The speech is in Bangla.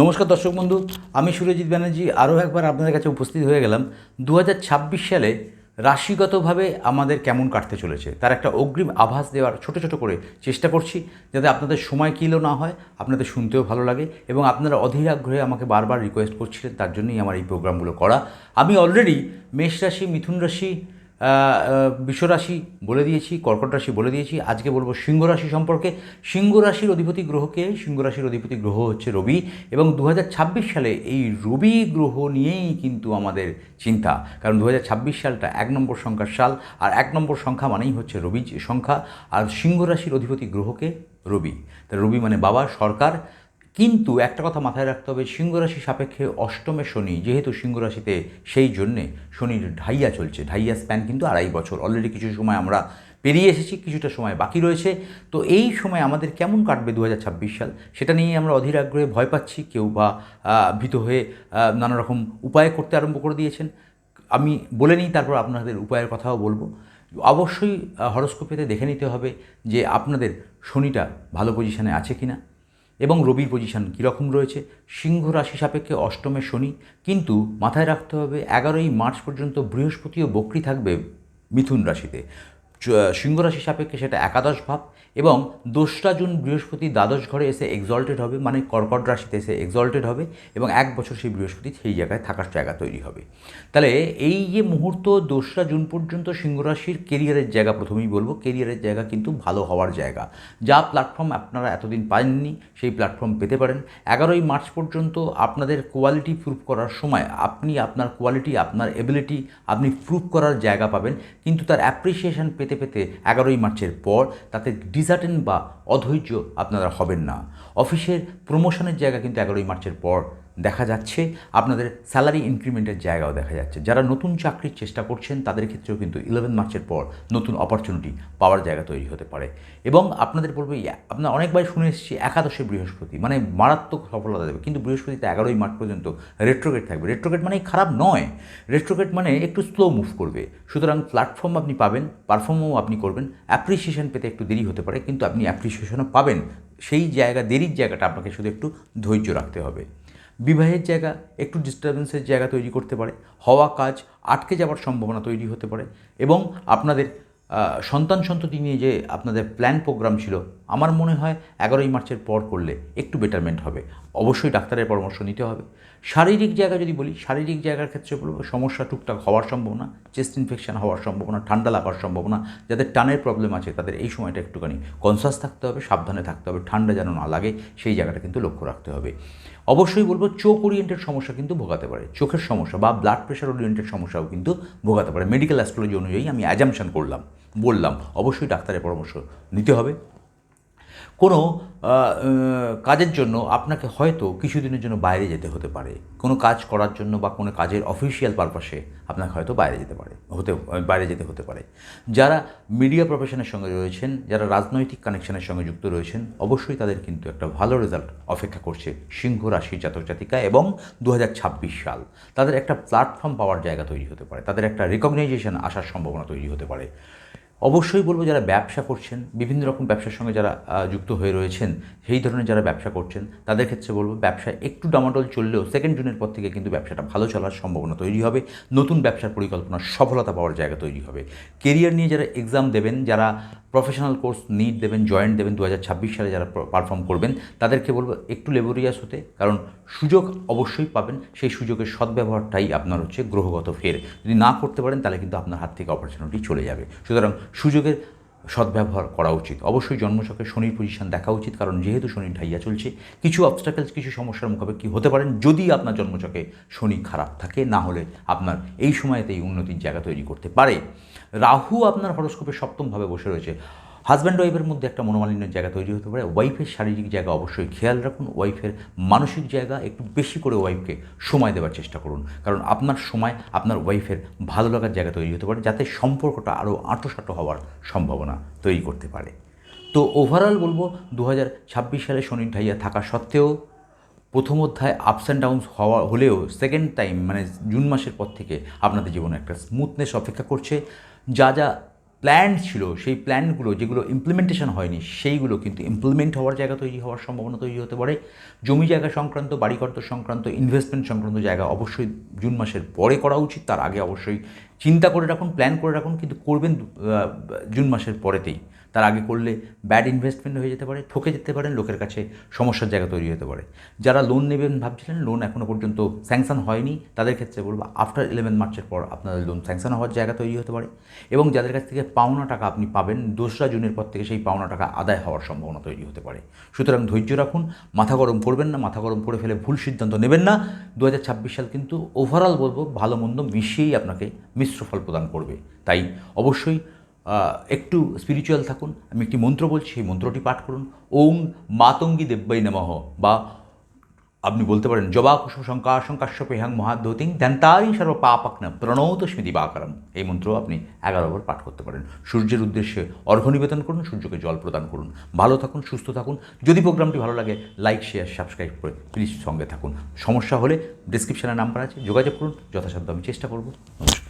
নমস্কার দর্শক বন্ধু, আমি সুরজিৎ ব্যানার্জি। আরও একবার আপনাদের কাছে উপস্থিত হয়ে গেলাম। দু হাজার ছাব্বিশ সালে রাশিগতভাবে আমাদের কেমন কাটতে চলেছে, তার একটা অগ্রিম আভাস দেওয়ার ছোট ছোট করে চেষ্টা করছি, যাতে আপনাদের সময় কিলো না হয়, আপনাদের শুনতেও ভালো লাগে এবং আপনারা অধীর আগ্রহে আমাকে বারবার রিকোয়েস্ট করছিলেন, তার জন্যই আমার এই প্রোগ্রামগুলো করা। আমি অলরেডি মেষ রাশি, মিথুন রাশি বিশ্বরাশি বলে দিয়েছি, কর্কট রাশি বলে দিয়েছি। আজকে বলব সিংহ রাশি সম্পর্কে। সিংহ রাশির অধিপতি গ্রহকে, সিংহ রাশির অধিপতি গ্রহ হচ্ছে রবি এবং দু হাজার ছাব্বিশ সালে এই রবি গ্রহ নিয়েই কিন্তু আমাদের চিন্তা। কারণ দু হাজার ছাব্বিশ সালটা এক নম্বর সংখ্যার সাল আর এক নম্বর সংখ্যা মানেই হচ্ছে রবি সংখ্যা। আর সিংহ রাশির অধিপতি গ্রহকে রবি। তা রবি মানে বাবা, সরকার। কিন্তু একটা কথা মাথায় রাখতে হবে, সিংহরাশি সাপেক্ষে অষ্টমে শনি, যেহেতু সিংহরাশিতে সেই জন্যে শনির ঢাইয়া চলছে। ঢাইয়া স্প্যান কিন্তু আড়াই বছর। অলরেডি কিছু সময় আমরা পেরিয়ে এসেছি, কিছুটা সময় বাকি রয়েছে। তো এই সময় আমাদের কেমন কাটবে দু হাজার ছাব্বিশ সাল, সেটা নিয়ে আমরা অধীর আগ্রহে ভয় পাচ্ছি। কেউ বা ভীত হয়ে নানা রকম উপায় করতে আরম্ভ করে দিয়েছেন। আমি বলে নিই, তারপর আপনাদের উপায়ের কথাও বলব। অবশ্যই হরস্কোপেতে দেখে নিতে হবে যে আপনাদের শনিটা ভালো পজিশানে আছে কিনা। এবং রবির পজিশন কীরকম রয়েছে? সিংহ রাশি সাপেক্ষে অষ্টমে শনি, কিন্তু মাথায় রাখতে হবে এগারোই মার্চ পর্যন্ত বৃহস্পতি ও বক্রি থাকবে মিথুন রাশিতে। চ- সিংহ রাশি সাপেক্ষে সেটা একাদশ ভাব এবং দোসরা জুন বৃহস্পতি দ্বাদশ ঘরে এসে এক্সল্টেড হবে মানে কর্কট রাশিতে এসে এক্সল্টেড হবে এবং এক বছর সেই বৃহস্পতি সেই জায়গায় থাকার জায়গা তৈরি হবে। তাহলে এই যে মুহূর্ত দোসরা জুন পর্যন্ত সিংহ রাশির কেরিয়ারের জায়গা প্রথমেই বলব কেরিয়ারের জায়গা কিন্তু ভালো হওয়ার জায়গা। যা প্ল্যাটফর্ম আপনারা এতদিন পাননি, সেই প্ল্যাটফর্ম পেতে পারেন। এগারোই মার্চ পর্যন্ত আপনাদের কোয়ালিটি প্রুভ করার সময় আপনি আপনার কোয়ালিটি আপনার এবিলিটি আপনি প্রুভ করার জায়গা পাবেন। কিন্তু তার অ্যাপ্রিসিয়েশন পেতে পেতে পেতে এগারোই মার্চের পর তাতে ডিজার্টেন বা অধৈর্য আপনারা হবেন না। অফিসের প্রমোশনের জায়গা কিন্তু এগারোই মার্চের পর দেখা যাচ্ছে, আপনাদের স্যালারি ইনক্রিমেন্টের জায়গাও দেখা যাচ্ছে। যারা নতুন চাকরির চেষ্টা করছেন, তাদের ক্ষেত্রেও কিন্তু ইলেভেন মার্চের পর নতুন অপরচুনিটি পাওয়ার জায়গা তৈরি হতে পারে। এবং আপনাদের বলব আপনার অনেকবার শুনে এসেছি, একাদশে বৃহস্পতি মানে মারাত্মক সফলতা দেবে। কিন্তু বৃহস্পতিতে এগারোই মার্চ পর্যন্ত রেট্রোগেট থাকবে। রেট্রোগেট মানে খারাপ নয়। রেট্রোগেট মানে একটু স্লো মুভ করবে। সুতরাং প্ল্যাটফর্ম আপনি পাবেন পারফর্মও আপনি করবেন। অ্যাপ্রিসিয়েশন পেতে একটু দেরি হতে পারে, কিন্তু আপনি অ্যাপ্রিসিয়েশনও পাবেন। সেই জায়গা, দেরির জায়গাটা আপনাকে শুধু একটু ধৈর্য রাখতে হবে। বিবাহের জায়গা একটু ডিস্টারবেন্সের জায়গা তৈরি করতে পারে, হওয়া কাজ আটকে যাওয়ার সম্ভাবনা তৈরি হতে পারে এবং আপনাদের সন্তান সন্ততি নিয়ে যে আপনাদের প্ল্যান প্রোগ্রাম ছিল, আমার মনে হয় এগারোই মার্চের পর করলে একটু বেটারমেন্ট হবে। অবশ্যই ডাক্তারের পরামর্শ নিতে হবে। শারীরিক জায়গা যদি বলি, শারীরিক জায়গার ক্ষেত্রে বলব, সমস্যা টুকটাক হওয়ার সম্ভাবনা চেস্ট ইনফেকশন হওয়ার সম্ভাবনা, ঠান্ডা লাগার সম্ভাবনা, যাদের টানের প্রবলেম আছে, তাদের এই সময়টা একটুখানি কনসাস থাকতে হবে, সাবধানে থাকতে হবে, ঠান্ডা যেন না লাগে, সেই জায়গাটা কিন্তু লক্ষ্য রাখতে হবে। অবশ্যই বলব চোখ ওরিয়েন্টেড সমস্যা কিন্তু ভোগাতে পারে। চোখের সমস্যা বা ব্লাড প্রেশার ওরিয়েন্টেড সমস্যাও কিন্তু ভোগাতে পারে। মেডিকেল অ্যাস্ট্রোলজি অনুযায়ী আমি অ্যাজামশন করলাম, বললাম, অবশ্যই ডাক্তারের পরামর্শ নিতে হবে। কোনো কাজের জন্য আপনাকে হয়তো কিছুদিনের জন্য বাইরে যেতে হতে পারে। কোনো কাজ করার জন্য বা কোনো কাজের অফিসিয়াল পারপাসে আপনাকে হয়তো বাইরে যেতে পারে, হতে, বাইরে যেতে হতে পারে। যারা মিডিয়া প্রফেশনের সঙ্গে রয়েছেন, যারা রাজনৈতিক কানেকশনের সঙ্গে যুক্ত রয়েছেন, অবশ্যই তাদের কিন্তু একটা ভালো রেজাল্ট অপেক্ষা করছে সিংহ রাশির জাতক জাতিকা এবং দু হাজার ছাব্বিশ সাল। তাদের একটা প্ল্যাটফর্ম পাওয়ার জায়গা তৈরি হতে পারে, তাদের একটা রেকগনাইজেশন আসার সম্ভাবনা তৈরি হতে পারে। অবশ্যই বলব যারা ব্যবসা করছেন, বিভিন্ন রকম ব্যবসার সঙ্গে যারা যুক্ত হয়ে রয়েছেন, সেই ধরনের যারা ব্যবসা করছেন, তাদের ক্ষেত্রে বলব ব্যবসা একটু ডামাডোল চললেও সেকেন্ড জুনের পর থেকে কিন্তু ব্যবসাটা ভালো চলার সম্ভাবনা তৈরি হবে। নতুন ব্যবসার পরিকল্পনা সফলতা পাওয়ার জায়গা তৈরি হবে। কেরিয়ার নিয়ে যারা এক্সাম দেবেন, যারা প্রফেশনাল কোর্স নিট দেবেন জয়েন্ট দেবেন দু হাজার ছাব্বিশ সালে যারা পারফর্ম করবেন, তাদেরকে বলব একটু লেবোরিয়াস হতে, কারণ সুযোগ অবশ্যই পাবেন, সেই সুযোগের সদ্ব্যবহারটাই আপনার হচ্ছে গ্রহগত ফের। যদি না করতে পারেন, তাহলে কিন্তু আপনার হাত থেকে অপরচুনিটি চলে যাবে। সুতরাং সুযোগের সদ্ব্যবহার করা উচিত। অবশ্যই জন্মছকে শনির পজিশন দেখা উচিত, কারণ যেহেতু শনির ঢাইয়া চলছে, কিছু অবস্টাকেলস কিছু সমস্যার মুখাপেক্ষি হতে পারেন যদি আপনার জন্মছকে শনি খারাপ থাকে, না হলে আপনার এই সময়তেই উন্নতির জায়গা তৈরি করতে পারে। রাহু আপনার হরস্কোপে সপ্তমভাবে বসে রয়েছে। হাজব্যান্ড ওয়াইফের মধ্যে একটা মনোমালিন্যের জায়গা তৈরি হতে পারে। ওয়াইফের শারীরিক জায়গা অবশ্যই খেয়াল রাখুন। ওয়াইফের মানসিক জায়গা একটু বেশি করে ওয়াইফকে সময় দেওয়ার চেষ্টা করুন। কারণ আপনার সময়, আপনার ওয়াইফের ভালো লাগার জায়গা তৈরি হতে পারে, যাতে সম্পর্কটা আরও আঁটোসাঁটো হওয়ার সম্ভাবনা তৈরি করতে পারে। তো ওভারঅল বলব দু হাজার ছাব্বিশ সালে শনি ঢাইয়া থাকা সত্ত্বেও প্রথম অধ্যায় আপস অ্যান্ড ডাউন হওয়া, হলেও সেকেন্ড টাইম মানে জুন মাসের পর থেকে আপনাদের জীবনে একটা স্মুথনেস অপেক্ষা করছে। যা যা প্ল্যান ছিল, সেই প্ল্যানগুলো যেগুলো ইমপ্লিমেন্টেশন হয়নি, সেইগুলো কিন্তু ইমপ্লিমেন্ট হওয়ার জায়গা তৈরি হওয়ার সম্ভাবনা তৈরি হতে পারে। জমি জায়গা সংক্রান্ত, বাড়িঘর সংক্রান্ত ইনভেস্টমেন্ট সংক্রান্ত জায়গা অবশ্যই জুন মাসের পরে করা উচিত, তার আগে অবশ্যই চিন্তা করে রাখুন প্ল্যান করে রাখুন, কিন্তু করবেন জুন মাসের পরেতেই। তার আগে করলে ব্যাড ইনভেস্টমেন্ট হয়ে যেতে পারে, ঠকে যেতে পারেন লোকের কাছে সমস্যার জায়গা তৈরি হতে পারে। যারা লোন নেবেন ভাবছিলেন লোন এখনও পর্যন্ত স্যাংশন হয়নি, তাদের ক্ষেত্রে বলব আফটার ইলেভেন মার্চের পর আপনাদের লোন স্যাংশন হওয়ার জায়গা তৈরি হতে পারে। এবং যাদের কাছ থেকে পাওনা টাকা আপনি পাবেন, দোসরা জুনের পর থেকে সেই পাওনা টাকা আদায় হওয়ার সম্ভাবনা তৈরি হতে পারে। সুতরাং ধৈর্য রাখুন, মাথা গরম করবেন না, মাথা গরম করে ফেলে ভুল সিদ্ধান্ত নেবেন না। দু হাজার ছাব্বিশ সাল কিন্তু ওভারঅল বলব, ভালো মন্দ মিশিয়েই আপনাকে মিশ্র ফল প্রদান করবে। তাই অবশ্যই একটু স্পিরিচুয়াল থাকুন। আমি একটি মন্ত্র বলছি, সেই মন্ত্রটি পাঠ করুন। ওং মাতঙ্গী দেব্যই নমঃ বা আপনি বলতে পারেন জবা কুসুম শঙ্কা শঙ্কাশ্যপে হ্যাং মহাদ্যতিং ধ্যান্তারি সর্ব পাপাকন প্রণৌত স্মৃতি বাকারম এই মন্ত্র আপনি এগারো বার পাঠ করতে পারেন। সূর্যের উদ্দেশ্যে অর্ঘ্য নিবেদন করুন, সূর্যকে জল প্রদান করুন। ভালো থাকুন, সুস্থ থাকুন। যদি প্রোগ্রামটি ভালো লাগে, লাইক, শেয়ার, সাবস্ক্রাইব করে প্লিজ সঙ্গে থাকুন। সমস্যা হলে ডিসক্রিপশানে নাম্বার আছে, যোগাযোগ করুন। যথাসাধ্য আমি চেষ্টা করব। নমস্কার।